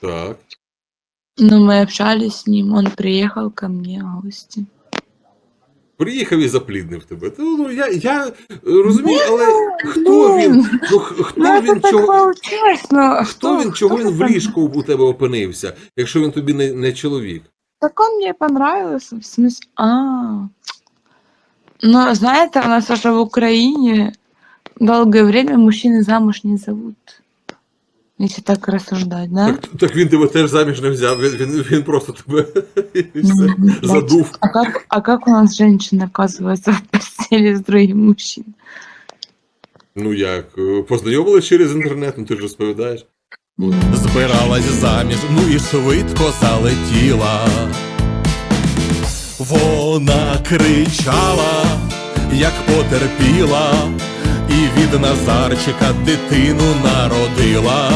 Так. Ну, мы общались с ним, он приехал ко мне в гости. Приїхав і запліднив тебе. Та, Ну, я, я е, розумію, але хто він? Ну, х- хто Ну, это він так чого? получилось, но Хто він, чого він в там? ліжку у тебе опинився, якщо він тобі не, не чоловік? Так он мне понравился, в смысле... А, но знаете, у нас уже в Украине долгое время мужчины замуж не зовут. Если так рассуждать, да? Так, так він тебе теж заміж не взяв, він, він, він просто тебе все, задув. А как, а как у нас женщины оказываются в постели с другим мужчиной? Ну як, е, познайомились через інтернет, ну ти ж розповідаєш. Збиралась заміж, ну і швидко залетіла. Вона кричала, як потерпіла, від Назарчика дитину народила.